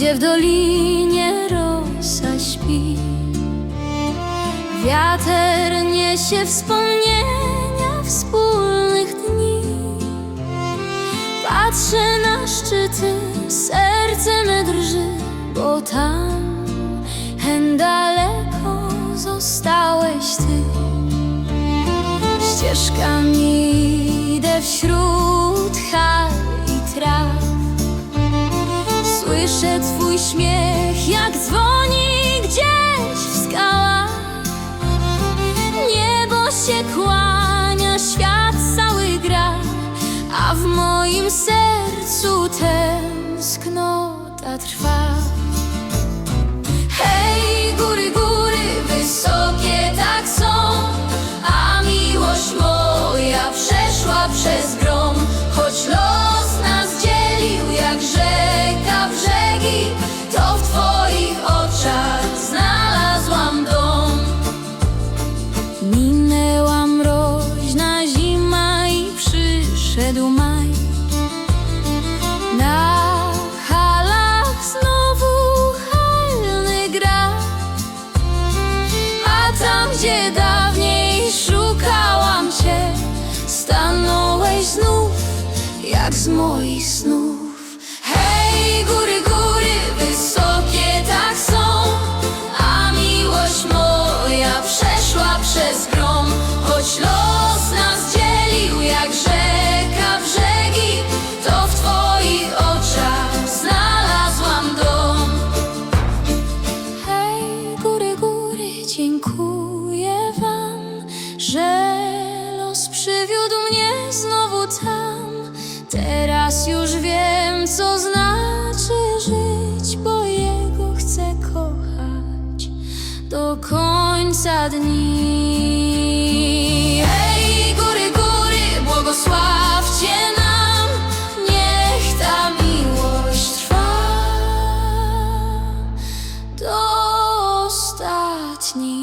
gdzie w dolinie rosa śpi. Wiater niesie wspomnienia wspólnych dni. Patrzę na szczyty, serce me drży, bo tam hen daleko zostałeś ty. Ścieżkami idę wśród Słyszę twój śmiech, jak dzwoni gdzieś w skałach. Niebo się kłania, świat cały gra, a w moim sercu tęsknota trwa. Moich snów. Hej, góry, góry, wysokie tak są, a miłość moja przeszła przez grom, choć los nas dzielił jak rzeka brzegi, to w twoich oczach znalazłam dom. Hej, góry, góry, dziękuję końca dni. Hej, góry, góry, błogosławcie nam, niech ta miłość trwa do ostatniej.